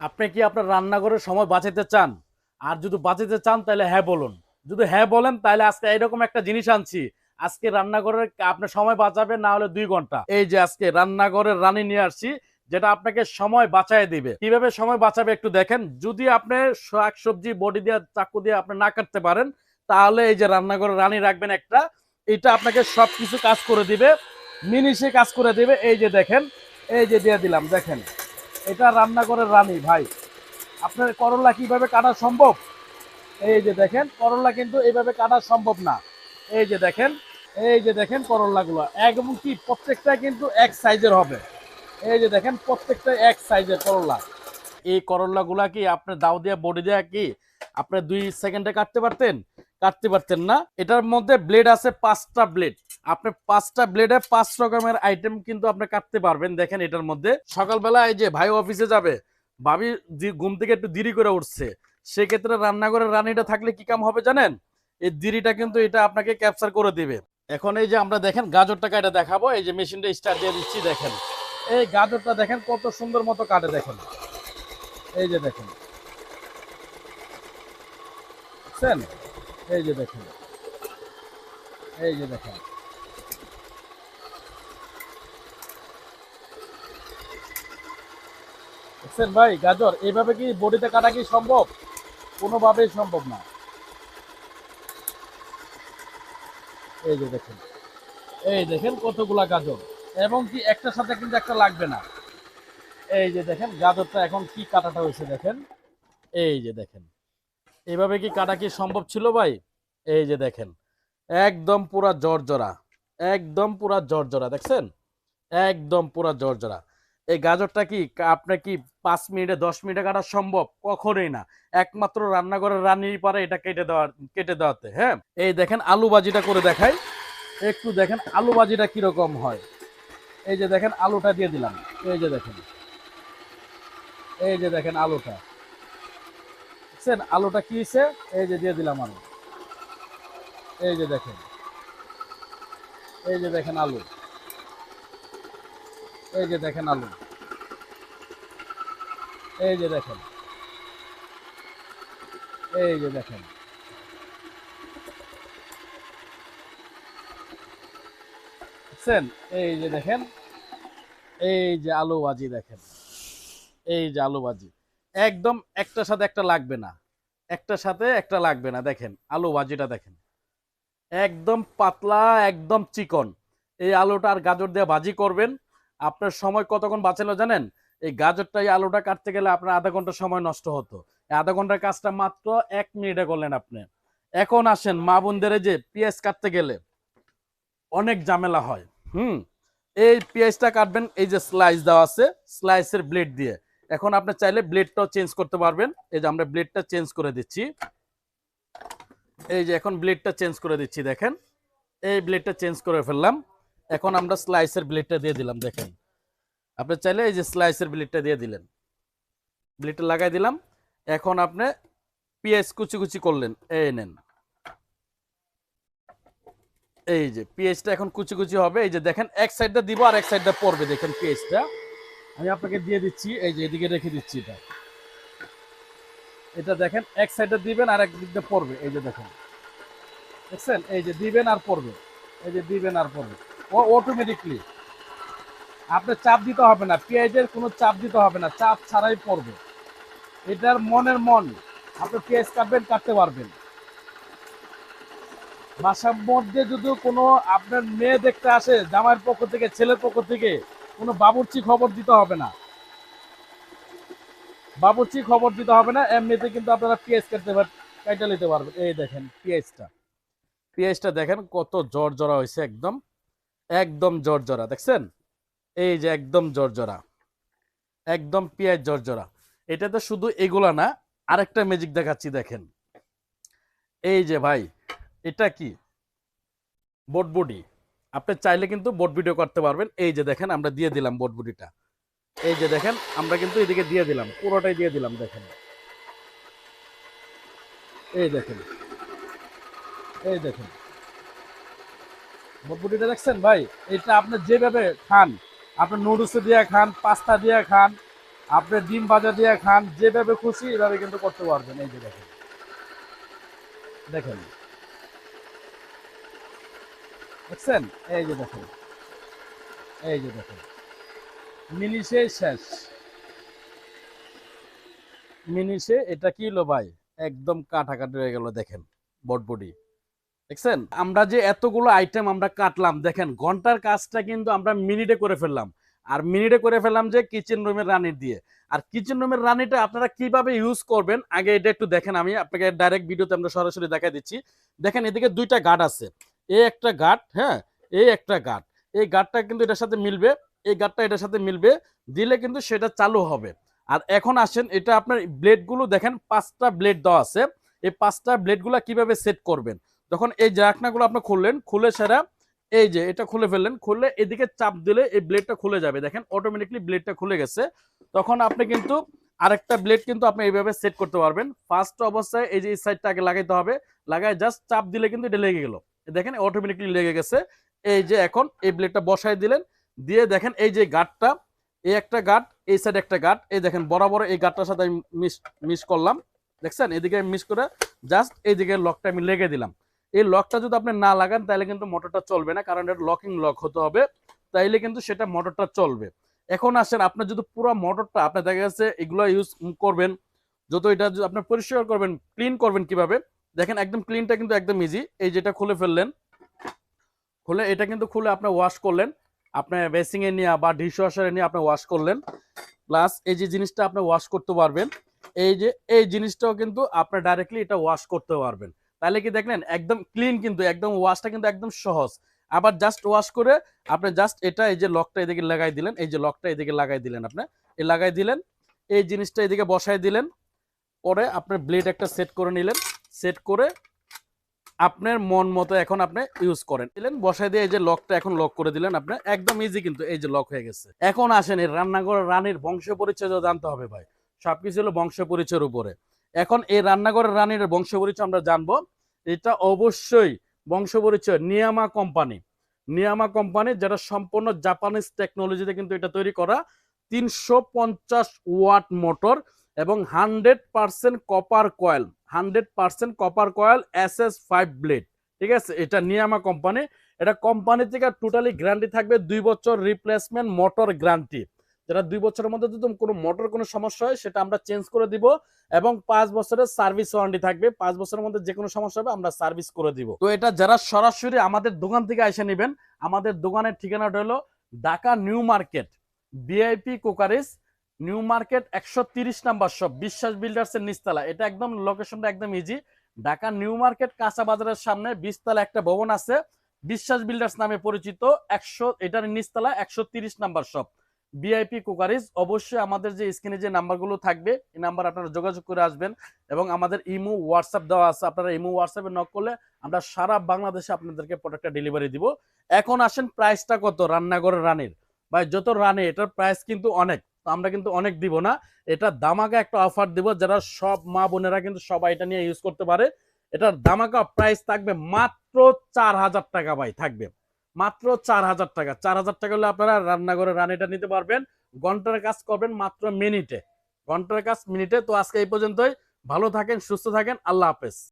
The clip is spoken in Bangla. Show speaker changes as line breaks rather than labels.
আপনি কি আপনার রান্নাঘরের সময় বাঁচাতে চান? আর যদি বাঁচাতে চান, তাহলে হ্যাঁ বলুন। যদি হ্যাঁ বলেন, তাহলে আজকে এরকম একটা জিনিস আনছি। আজকে রান্নাঘরের আপনার সময় বাঁচাবে না হলে দুই ঘণ্টা। এই যে আজকে রান্নাঘরের রানী নিয়ে আসছি, যেটা আপনাকে সময় বাঁচায় দিবে। কীভাবে সময় বাঁচাবে একটু দেখেন। যদি আপনি শাক সবজি, বডি দিয়ে, চাকু দিয়ে আপনি না কাটতে পারেন, তাহলে এই যে রান্নাঘরের রানী রাখবেন একটা, এটা আপনাকে সবকিছু কাজ করে দিবে। মিনিশে কাজ করে দিবে। এই যে দেখেন, এই যে দিয়ে দিলাম, দেখেন। এটা রান্নাঘরের রানী, ভাই। আপনার করলা কীভাবে কাটা সম্ভব? এই যে দেখেন, করলা কিন্তু এইভাবে কাটা সম্ভব না। এই যে দেখেন, এই যে দেখেন করলাগুলো। একদম কি, প্রত্যেকটা কিন্তু এক সাইজের হবে। এই যে দেখেন, প্রত্যেকটা এক সাইজের করলা। এই করলাগুলা কি আপনি দাও দিয়া বডি দেয়া কি? আপনি দুই সেকেন্ডে কাটতে পারতেন? কাটতে পারতেন না। এটার মধ্যে ব্লেড আছে পাঁচটা ব্লেড আপনি পাঁচটা ব্লেডে পাঁচ রকমের আইটেম কিন্তু আপনি কাটতে পারবেন। দেখেন এটার মধ্যে। সকালবেলা এই যে ভাই অফিসে যাবে, ভাবি ঘুম থেকে একটু দেরি করে উঠছে। সেক্ষেত্রে রান্নাঘরের রানীটা থাকলে কি কাম হবে জানেন? এই দেরিটা কিন্তু এটা আপনাকে ক্যাপচার করে দিবে। এখন এই যে আমরা দেখেন গাজরটা কাটে দেখাবো। এই যে মেশিনটা স্টার্ট দিয়ে দিচ্ছি, দেখেন। এই গাজরটা দেখেন কত সুন্দর মতো কাটে দেখেন। এই যে দেখেন। এই যে দেখেন। এই যে দেখেন। বুঝছেন ভাই, গাজর, এইভাবে কি বডিতে কাটা কি সম্ভব? কোনোভাবেই সম্ভব না। এই যে দেখেন। এই দেখেন কতগুলা গাজর। এবং কি একটার সাথে কিন্তু একটা লাগবে না। এই যে দেখেন, গাজরটা এখন কি কাটাটা হয়েছে দেখেন। এই যে দেখেন। এইভাবে কি কাটা কি সম্ভব ছিল ভাই? এই যে দেখেন, একদম পুরা জর্জরা, একদম পুরা জর্জরা, দেখছেন? একদম পুরা জর্জরা। এই গাজরটা কি আপনার কি পাঁচ মিনিটে, দশ মিনিটে কাটা সম্ভব? কখনোই না। একমাত্র রান্নাঘরের রান্নির পারে এটা কেটে দেওয়ার, কেটে দেওয়াতে হ্যাঁ? এই দেখেন আলু ভাজিটা করে দেখাই। একটু দেখেন আলু ভাজিটা কীরকম হয়। এই যে দেখেন আলুটা দিয়ে দিলাম। এই যে দেখেন। এই যে দেখেন আলুটা। দেখছেন, আলুটা কি হয়েছে এই যে দিয়ে দিলাম আলু। এই যে দেখেন। এই যে দেখেন আলু। এই যে দেখেন আলু। এই যে দেখেন। এই যে দেখেন। দেখছেন? এই যে দেখেন। এই যে আলু ভাজি দেখেন। এই যে আলু ভাজি একদম একটার সাথে একটা লাগবে না। একটার সাথে একটা লাগবে না। দেখেন, আলু ভাজিটা দেখেন। একদম পাতলা, একদম চিকন। এই আলুটা আর গাজর দিয়ে ভাজি করবেন। আপনার সময় কতক্ষণ বাঁচালো জানেন? এই গাজরটা এই আলুটা কাটতে গেলে আপনার আধা ঘণ্টা সময় নষ্ট হতো। আধা ঘণ্টার কাজটা মাত্র এক মিনিটে করলেন আপনি। এখন আসেন মা বোনদের যে পেঁয়াজ কাটতে গেলে অনেক ঝামেলা হয়। হুম? এই পেঁয়াজটা কাটবেন, এই যে স্লাইস দেওয়া আছে স্লাইসের ব্লেড দিয়ে। এখন আপনি চাইলে ব্লেডটাও চেঞ্জ করতে পারবেন। এই যে আমরা ব্লেডটা চেঞ্জ করে দিচ্ছি। এই যে এখন ব্লেডটা চেঞ্জ করে দিচ্ছি, দেখেন। এই ব্লেডটা চেঞ্জ করে ফেললাম। এখন আমরা স্লাইসের ব্লেডটা দিয়ে দিলাম, দেখেন। আপনি চাইলে এই যে স্লাইসের ব্লেডটা দিয়ে দিলেন। ব্লেডটা লাগাই দিলাম। এখন আপনি পেঁয়াজ কুচি কুচি করলেন। এই নেন। এই যে পেঁয়াজটা এখন কুচি কুচি হবে। এই যে দেখেন, এক সাইডটা দিব আর এক সাইডটা পড়বে, দেখেন পেঁয়াজটা। আমি আপনাকে দিয়ে দিচ্ছি, এই যে এদিকে রেখে দিচ্ছি এটা। এটা দেখেন, এক সাইডে দিবেন আর এক দিকটা পড়বে, এই যে দেখেন। দেখছেন? এই যে দিবেন আর পড়বে, এই যে দিবেন আর পড়বে। ও অটোমেটিকলি আপনার চাপ দিতে হবে না, পেঁয়াজের কোনো চাপ দিতে হবে না, চাপ ছাড়াই পড়বে। এটার মনের মন, আপনি পেঁয়াজ কাটবেন, কাটতে পারবেন। বাসার মধ্যে যদি কোনো আপনার মেয়ে দেখতে আসে, জামাইয়ের পক্ষ থেকে, ছেলের পক্ষ থেকে কোনো বাবুর্চি খবর দিতে হবে না। বাবুর্চি খবর দিতে হবে না, এমনিতে কিন্তু আপনারা পেঁয়াজ কাটতে পার কাটা নিতে পারবেন। এই দেখেন পেঁয়াজটা পেঁয়াজটা দেখেন কত জর্জরা হয়েছে একদম। একদম জর্জরা, দেখছেন? এই যে একদম জর্জরা। একদম পেঁয়াজ জর্জরা। এটাতে শুধু এগুলা না, আরেকটা ম্যাজিক দেখাচ্ছি, দেখেন। এই যে ভাই, এটা কি? বোটবুডি আপনি চাইলে কিন্তু বোট ভিডিও করতে পারবেন। এই যে দেখেন, আমরা দিয়ে দিলাম বোটবুডিটা এই যে দেখেন, আমরা কিন্তু এদিকে দিয়ে দিলাম, পুরোটাই দিয়ে দিলাম, দেখেন। এই দেখেন এই দেখেন। বোটবুডিটা দেখছেন ভাই? এটা আপনি যেভাবে খান, আপনি নুডলস দিয়ে খান পাস্তা দিয়ে খান, আপনি ডিম ভাজা দিয়ে খান, যেভাবে খুশি এভাবে কিন্তু করতে পারবেন। এই যে দেখেন দেখেন। দেখছেন এই যে দেখেন। এই যে দেখেন। মিনিশে শেষ। মিনিশে এটা কি হলো ভাই? একদম কাটাকাটি হয়ে গেল, দেখেন বটবডি দেখছেন? আমরা যে এতগুলো আইটেম আমরা কাটলাম, দেখেন, ঘণ্টার কাজটা কিন্তু আমরা মিনিটে করে ফেললাম। আর মিনিটে করে ফেললাম যে কিচেন রুমের রানির দিয়ে। আর কিচেন রুমের রানিটা আপনারা কীভাবে ইউজ করবেন? আগে এটা একটু দেখেন আমি, আপনাকে ডাইরেক্ট ভিডিওতে আমরা সরাসরি দেখাই দিচ্ছি। দেখেন, এদিকে দুইটা গার্ড আছে। এই একটা গার্ড হ্যাঁ এই একটা গার্ড এই গার্ডটা কিন্তু এটার সাথে মিলবে, এই গার্ডটা এটার সাথে মিলবে, দিলে কিন্তু সেটা চালু হবে। আর এখন আসেন, এটা আপনার ব্লেডগুলো দেখেন, পাঁচটা ব্লেড দেওয়া আছে। এই পাঁচটা ব্লেডগুলো কীভাবে সেট করবেন? যখন এই জাকনাগুলো আপনি খুললেন, খুলে সেরা, এই যে এটা খুলে ফেললেন, খুললে এদিকে চাপ দিলে এই ব্লেডটা খুলে যাবে। দেখেন অটোমেটিকলি ব্লেডটা খুলে গেছে। তখন আপনি কিন্তু আরেকটা ব্লেড কিন্তু আপনি এইভাবে সেট করতে পারবেন। ফার্স্ট অবস্থায় এই যে এই সাইডটা আগে লাগাইতে হবে। লাগায় জাস্ট চাপ দিলে কিন্তু এটা লেগে গেল। দেখেন অটোমেটিকলি লেগে গেছে। এই যে এখন এই ব্লেডটা বসাই দিলেন, দিয়ে দেখেন এই যে গার্ডটা এই একটা গার্ড এই সাইড একটা গার্ড এই দেখেন বরাবর এই গার্ডটার সাথে আমি মিস মিস করলাম। দেখছেন? এদিকে মিস করে জাস্ট এইদিকে লকটা আমি লেগে দিলাম। এই লকটা যদি আপনি না লাগান, তাহলে কিন্তু মোটরটা চলবে না, কারণ এটা লকিং লক হতে হবে। তাইলে কিন্তু সেটা মোটরটা চলবে। এখন আসেন আপনার যদি পুরো মোটরটা আপনার দেখা গেছে এগুলো ইউজ করবেন, যত এটা আপনার পরিষ্কার করবেন ক্লিন করবেন কীভাবে দেখেন একদম ক্লিনটা কিন্তু একদম ইজি এই যেটা খুলে ফেললেন, খুলে, এটা কিন্তু খুলে আপনি ওয়াশ করলেন। আপনার বেসিং এ নিয়ে বা ডিশ ওয়াশারে নিয়ে আপনি ওয়াশ করলেন। প্লাস এই যে জিনিসটা আপনি ওয়াশ করতে পারবেন, এই যে, এই জিনিসটাও কিন্তু আপনি ডাইরেক্টলি এটা ওয়াশ করতে পারবেন। তাহলে কি দেখলেন, একদম ক্লিন কিন্তু, একদম ওয়াশটা কিন্তু একদম সহজ। আবার জাস্ট ওয়াশ করে আপনি জাস্ট এটা এই যে লকটা এদিকে লাগাই দিলেন, এই যে লকটা এদিকে লাগাই দিলেন আপনি। এই লাগাই দিলেন, এই জিনিসটা এদিকে বসাই দিলেন। পরে আপনার ব্লেড একটা সেট করে নিলেন। সেট করে আপনার মন মতো এখন আপনি ইউজ করেন। দিলেন, বসাই দিয়ে এই যে লকটা এখন লক করে দিলেন আপনি, একদম ইজি কিন্তু এই যে লক হয়ে গেছে। এখন আসেন, এই রান্নাঘরের রানীর বংশ পরিচয় জানতে হবে ভাই, সবকিছু হলো বংশ পরিচয়ের উপরে। এখন এই রান্নাঘরের রানীর বংশ পরিচয় আমরা জানব, এটা অবশ্যই বংশ পরিচয় নিয়ামা কোম্পানি নিয়ামা কোম্পানি যেটা সম্পূর্ণ জাপানিজ টেকনোলজিতে কিন্তু এটা তৈরি করা, তিনশো পঞ্চাশ ওয়াট মোটর এবং hundred percent copper coil, hundred percent copper coil S S five blade. ঠিক আছে? এটা নিয়ামা কোম্পানি এটা কোম্পানি থেকে টোটালি গ্যারান্টি থাকবে দুই বছর রিপ্লেসমেন্ট মোটর গ্যারান্টি যেটা দুই বছরের মধ্যে যদি কোনো মোটর কোনো সমস্যা হয়, সেটা আমরা চেঞ্জ করে দিব এবং পাঁচ বছরের সার্ভিস ওয়ারেন্টি থাকবে। পাঁচ বছরের মধ্যে যে কোনো সমস্যা হবে, আমরা সার্ভিস করে দিব। তো এটা যারা সরাসরি আমাদের দোকান থেকে এসে নেবেন, আমাদের দোকানের ঠিকানাটা হলো ঢাকা নিউ মার্কেট বিআইপি কোকারিস নিউ মার্কেট একশো তিরিশ নাম্বার শপ বিশ্বাস বিল্ডার্স এর নিচতলা। এটা একদম লোকেশনটা একদম ইজি ঢাকা নিউ মার্কেট কাঁচা বাজারের সামনে বিশতলা একটা ভবন আছে। বিশ্বাস বিল্ডার্স নামে পরিচিত। একশো, এটার নিচতলা একশো তিরিশ নাম্বার শপ বিআইপি কুকারিজ অবশ্যই আমাদের যে স্ক্রিনে যে নাম্বারগুলো থাকবে, এই নাম্বার আপনারা যোগাযোগ করে আসবেন এবং আমাদের ইমো হোয়াটসঅ্যাপ দেওয়া আছে। আপনারা ইমো হোয়াটসঅ্যাপে নক করলে আমরা সারা বাংলাদেশে আপনাদেরকে প্রোডাক্টটা ডেলিভারি দিব। এখন আসেন প্রাইসটা কত? রান্নাঘরের রানের। ভাই, যত রানে, এটার প্রাইস কিন্তু অনেক। তো আমরা কিন্তু অনেক দিব না। এটা দামাকা একটা অফার দিব, যারা সব মা বোনেরা কিন্তু সবাই এটা নিয়ে ইউজ করতে পারে। এটার দামাকা প্রাইস থাকবে মাত্র চার হাজার টাকা ভাই, থাকবে। মাত্র চার হাজার টাকা। চার হাজার টাকা হলে আপনারা রান্নাঘরে রানিটা নিতে পারবেন। ঘণ্টার কাজ করবেন মাত্র মিনিটে ঘণ্টার কাজ মিনিটে তো আজকে এই পর্যন্তই। ভালো থাকেন, সুস্থ থাকেন। আল্লাহ হাফেজ।